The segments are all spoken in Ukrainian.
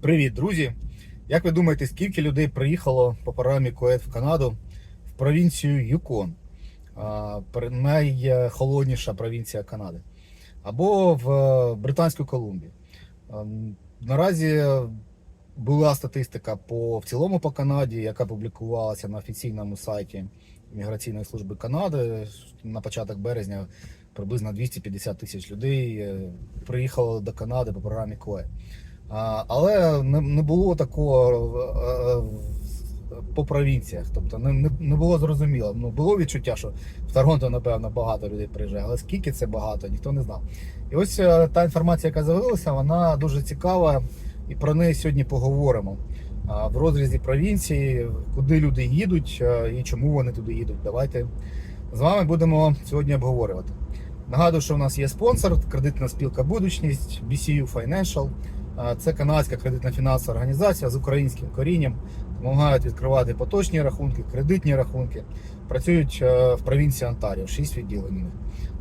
Привіт, друзі! Як ви думаєте, скільки людей приїхало по програмі Кует в Канаду в провінцію Юкон? Найхолодніша провінція Канади. Або в е, Британську Колумбію. Наразі була статистика по в цілому по Канаді, яка публікувалася на офіційному сайті Міграційної служби Канади на початок березня. Приблизно 250 тисяч людей е, приїхало до Канади по програмі КОЕ. Але не, було такого е, е, по провінціях. Тобто не, було зрозуміло. Ну, було відчуття, що в Торонто, напевно, багато людей приїжджає, але скільки це багато, ніхто не знав. І ось е, та інформація, яка з'явилася, вона дуже цікава, і про неї сьогодні поговоримо. В розрізі провінції, куди люди їдуть і чому вони туди їдуть. Давайте з вами будемо сьогодні обговорювати. Нагадую, що в нас є спонсор, кредитна спілка Будучність, BCU Financial. Це канадська кредитна фінансова організація з українським корінням. Допомагають відкривати поточні рахунки, кредитні рахунки. Працюють е, в провінції Онтаріо, 6 відділень.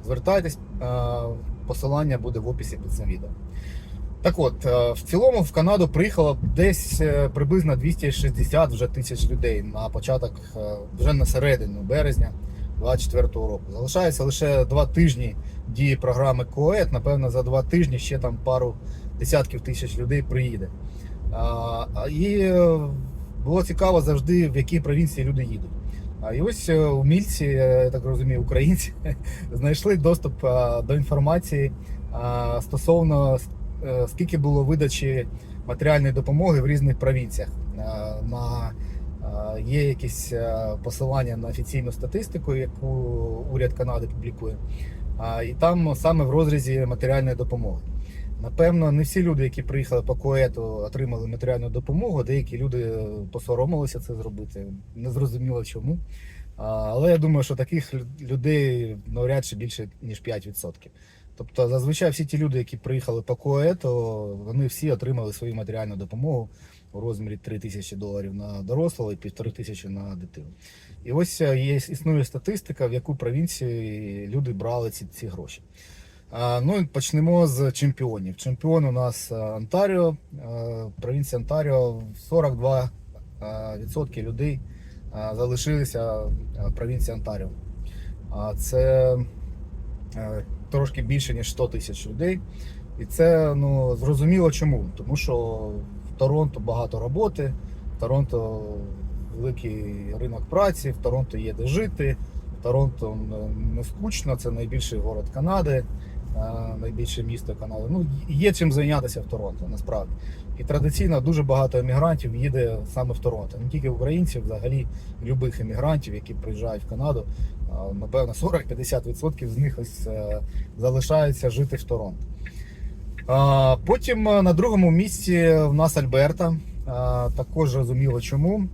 Звертайтесь, е, посилання буде в описі під цим відео. Так от, е, в цілому в Канаду приїхало десь приблизно 260 вже тисяч людей на початок, вже на середину березня 2024 року. Залишається лише два тижні дії програми КОЕТ. Напевно, за два тижні ще там пару десятків тисяч людей приїде. І е, було цікаво завжди, в якій провінції люди їдуть. І ось е, умільці, я так розумію, українці знайшли доступ е, до інформації стосовно скільки було видачі матеріальної допомоги в різних провінціях. На є якісь посилання на офіційну статистику, яку уряд Канади публікує. І там саме в розрізі матеріальної допомоги. Напевно, не всі люди, які приїхали по коету, отримали матеріальну допомогу. Деякі люди е, посоромилися це зробити. Не зрозуміло чому. Але я думаю, що таких людей навряд чи більше ніж 5%. Тобто, зазвичай всі ті люди, які приїхали по коету, вони всі отримали свою матеріальну допомогу у розмірі 3 тисячі доларів на дорослого і півтори тисячі на дитину. І ось е, є існує статистика, в яку провінції люди брали ці, ці гроші. Ну почнемо з чемпіонів. Чемпіон у нас е, Онтаріо, провінція Онтаріо 42% е, відсотки людей залишилися в провінції Онтаріо. Це трошки більше ніж 100 тисяч людей. І це ну, зрозуміло чому. Тому що в Торонто багато роботи, в Торонто великий ринок праці, в Торонто є де жити, в Торонто не скучно, це найбільший город Канади, найбільше місто Канади. Ну, є чим зайнятися в Торонто, насправді. І традиційно дуже багато емігрантів їде саме в Торонто. Не тільки українців, взагалі любих емігрантів, які приїжджають в Канаду. Напевно, 40-50% з них ось е, залишаються жити в Торонто. Потім е, на другому місці в нас Альберта. Також зрозуміло чому.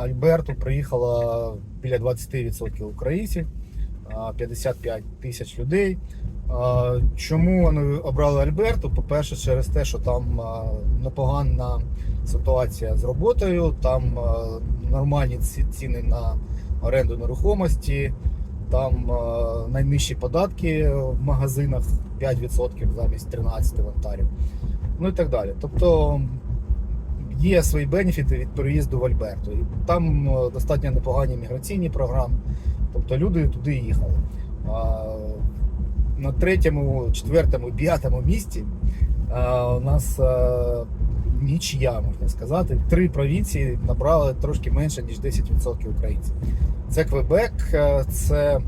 Альберту приїхало біля 20% українців, 55 тисяч людей. Чому вони обрали Альберту? По-перше, через те, що там непогана ситуація з роботою, там нормальні ціни на оренду нерухомості, там найнижчі податки в магазинах 5% замість 13 в Онтаріо. Ну і так далі. Тобто є свої бенефіти від переїзду в Альберту. Там достатньо непогані міграційні програми. Тобто люди туди їхали. А, на третьому, четвертому, п'ятому місці а, у нас а, нічия, можна сказати. Три провінції набрали трошки менше, ніж 10% українців. Це Квебек, це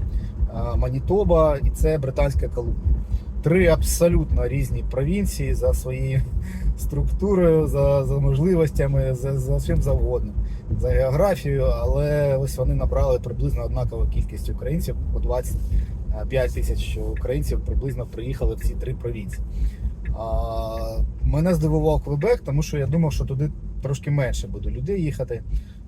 Манітоба і це Британська Колумбія. Три абсолютно різні провінції за своєю структурою, за, за можливостями, за, за чим завгодно, за географією, але ось вони набрали приблизно однакову кількість українців, по 25 тисяч українців приблизно приїхали в ці три провінції. А, мене здивував Квебек, тому що я думав, що туди трошки менше буде людей їхати.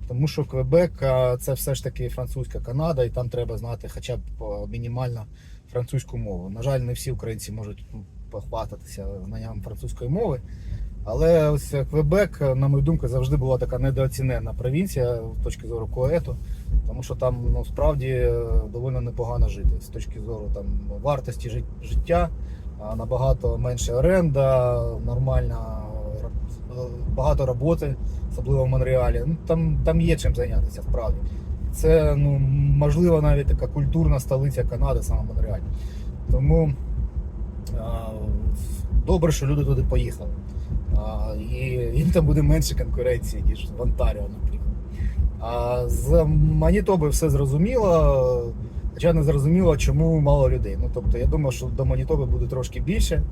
Тому що Квебек це все ж таки французька Канада, і там треба знати хоча б мінімально французьку мову. На жаль, не всі українці можуть похвастатися знанням французької мови. Але ось Квебек, на мою думку, завжди була така недооцінена провінція з точки зору коету, тому що там ну, справді е, доволі непогано жити з точки зору там, вартості жит- життя, набагато менше оренда, нормальна багато роботи, особливо в Монреалі. Ну, там, там є чим зайнятися, справді. Це ну, можливо навіть така культурна столиця Канади, саме Монреаль. Тому а, добре, що люди туди поїхали. І їм там буде менше конкуренції, ніж в Онтаріо, наприклад. А з Манітоби все зрозуміло. Хоча не зрозуміло, чому мало людей. Ну тобто, я думаю, що до Манітоби буде трошки більше,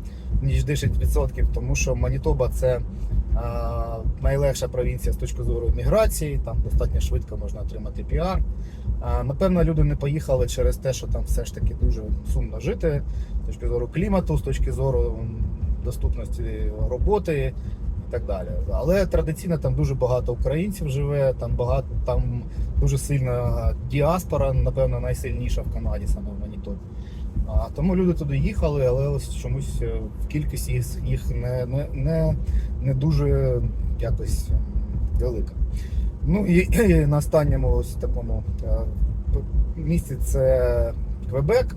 ніж 10%, тому що Манітоба це а, найлегша провінція з точки зору міграції, там достатньо швидко можна отримати піар. А, напевно, люди не поїхали через те, що там все ж таки дуже сумно жити, з точки зору клімату, з точки зору доступності роботи і так далі. Але традиційно там дуже багато українців живе, там багато там дуже сильна діаспора, напевно, найсильніша в Канаді, саме в Манітобі. А, тому люди туди їхали, але ось чомусь е, в кількість їх, їх не, не, не, не дуже якось велика. Ну і, і на останньому ось такому е, місці це Квебек,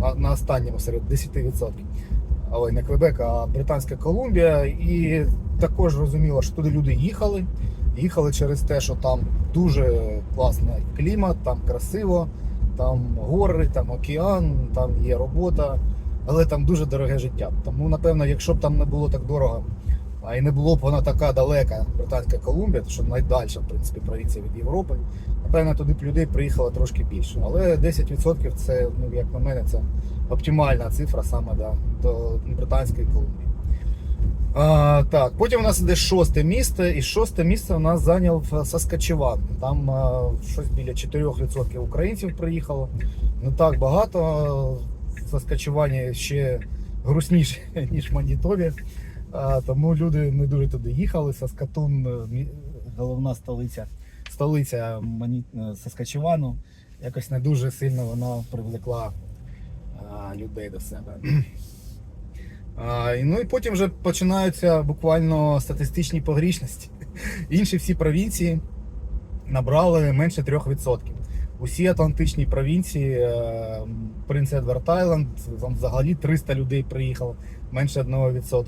на, на останньому серед 10%. Але не Квебек, а Британська Колумбія. І також розуміла, що туди люди їхали. Їхали через те, що там дуже класний клімат, там красиво, там гори, там океан, там є робота, але там дуже дороге життя. Тому, напевно, якщо б там не було так дорого, а і не було б вона така далека, Британська Колумбія, що найдальша, в принципі, провінція від Європи, напевно, туди б людей приїхало трошки більше. Але 10% це, ну, як на мене, це оптимальна цифра саме да, до Британської Колумбії. А, так, потім у нас іде шосте місце, і шосте місце у нас зайняв Саскачеван. Там а, щось біля 4% українців приїхало. Не так багато. В Саскачевані ще грустніше, ніж в Манітобі. Тому люди не дуже туди їхали. Саскатун, е, головна столиця, столиця е, Саскачевану. Якось не дуже сильно вона привлекла людей до себе. Ну і потім вже починаються буквально статистичні погрішності. Інші всі провінції набрали менше 3%. Усі Атлантичні провінції, е, Принц Едвард Айленд, там взагалі 300 людей приїхало, менше 1%.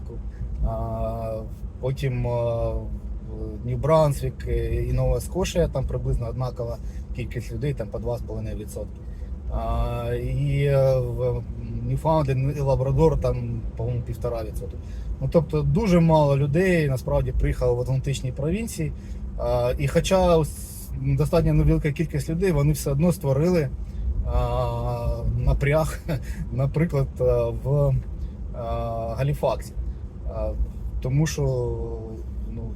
Потім Нью-Брансвік і Нова Скошія, там приблизно однакова кількість людей, там по 2,5%. А, і е, в Ньюфаундленд і Лабрадор там, по-моєму, півтора відсотка. Ну тобто дуже мало людей насправді приїхало в Атлантичній провінції. А, і хоча достатньо невелика кількість людей, вони все одно створили а, напряг, наприклад, в а, Галіфаксі. Тому що ну,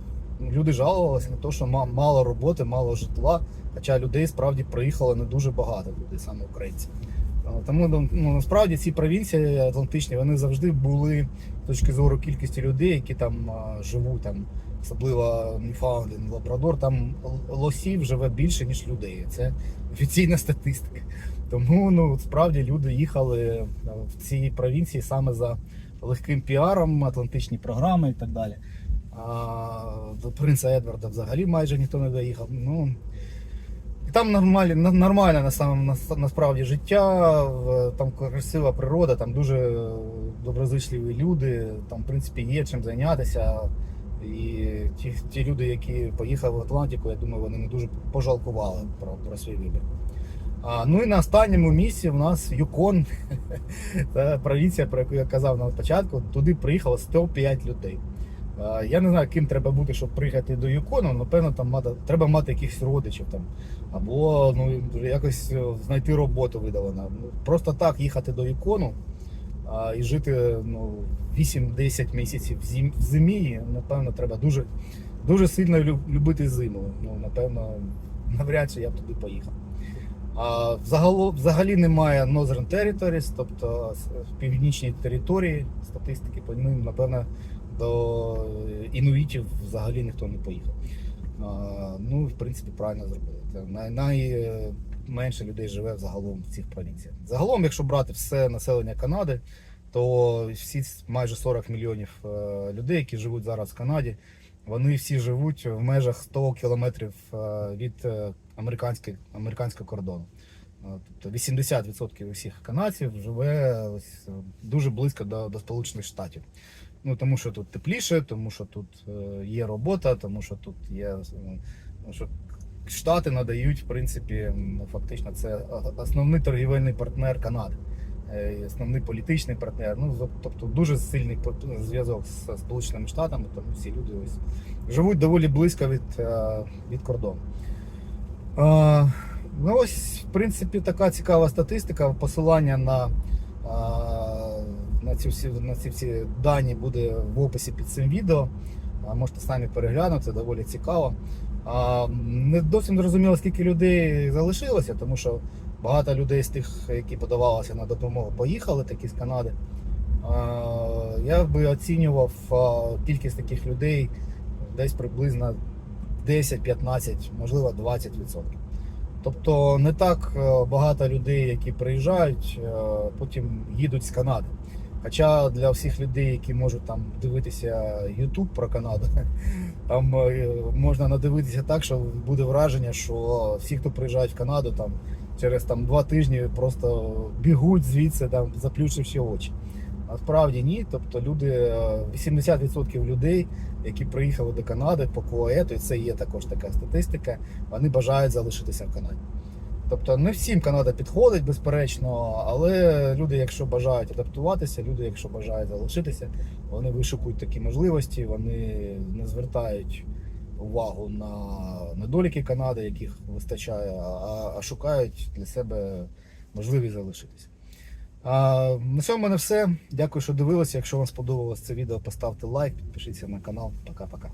люди жалувалися на те, що мало роботи, мало житла. Хоча людей справді приїхало не дуже багато людей, саме українців. Тому ну, ну, насправді ці провінції Атлантичні вони завжди були з точки зору кількості людей, які там живуть, там, особливо Ньюфаундленд, Лабрадор, там лосів живе більше, ніж людей. Це офіційна статистика. Тому ну, справді люди їхали в ці провінції саме за легким піаром, атлантичні програми і так далі. А до принца Едварда взагалі майже ніхто не доїхав. Ну, і там нормальні, на- нормальне на сам- на- насправді життя, там красива природа, там дуже доброзичливі люди, там, в принципі, є чим зайнятися. І ті, ті люди, які поїхали в Атлантику, я думаю, вони не дуже пожалкували про, про свій вибір. А, ну і на останньому місці в нас Юкон, це провінція, про яку я казав на початку. Туди приїхало 105 людей. А, Я не знаю, ким треба бути, щоб приїхати до Юкону. Напевно, там мати, треба мати якихось родичів там. Або ну, якось е, знайти роботу видалено. Ну, Просто так їхати до Юкону а, і жити ну, 8-10 місяців в зимі, напевно, треба дуже, дуже сильно любити зиму. Ну, напевно, навряд чи я б туди поїхав. А взагало, взагалі немає Northern Territories, тобто с- північні території статистики, по ним, напевно, до інуїтів взагалі ніхто не поїхав. А, ну, в принципі, правильно зробили. Це най, найменше людей живе загалом в цих провінціях. Загалом, якщо брати все населення Канади, то всі майже 40 мільйонів е, людей, які живуть зараз в Канаді, вони всі живуть в межах 100 кілометрів е, від е, американського, кордону. Е, Тобто 80% усіх канадців живе ось, е, дуже близько до, до Сполучених Штатів. Ну, тому що тут тепліше, тому що тут е, є робота, тому що тут є. ну, що Штати надають, в принципі, фактично, це основний торгівельний партнер Канади, основний політичний партнер. Ну, тобто дуже сильний зв'язок з Сполученими Штатами, тому всі люди ось живуть доволі близько від, від кордону. Ну, ось, в принципі, така цікава статистика. Посилання на, на, ці всі, на ці всі дані буде в описі під цим відео. Можете самі переглянути, доволі цікаво. Не зовсім зрозуміло, скільки людей залишилося, тому що багато людей з тих, які подавалися на допомогу, поїхали такі з Канади. Я би оцінював кількість таких людей десь приблизно 10-15, можливо 20%. Тобто не так е, багато людей, які приїжджають, е, потім їдуть з Канади. Хоча для всіх людей, які можуть там дивитися YouTube про Канаду, там е, можна надивитися так, що буде враження, що всі, хто приїжджають в Канаду, там через там два тижні просто бігуть звідси, там заплющивши очі. Насправді ні. Тобто люди, е, 80% людей, які приїхали до Канади по КОЕТу, і це є також така статистика, вони бажають залишитися в Канаді. Тобто не всім Канада підходить, безперечно, але люди, якщо бажають адаптуватися, люди, якщо бажають залишитися, вони вишукують такі можливості, вони не звертають увагу на недоліки Канади, яких вистачає, а, а шукають для себе можливість залишитися. А, на цьому мене все. Дякую, що дивилися. Якщо вам сподобалось це відео, поставте лайк, підпишіться на канал. Пока-пока.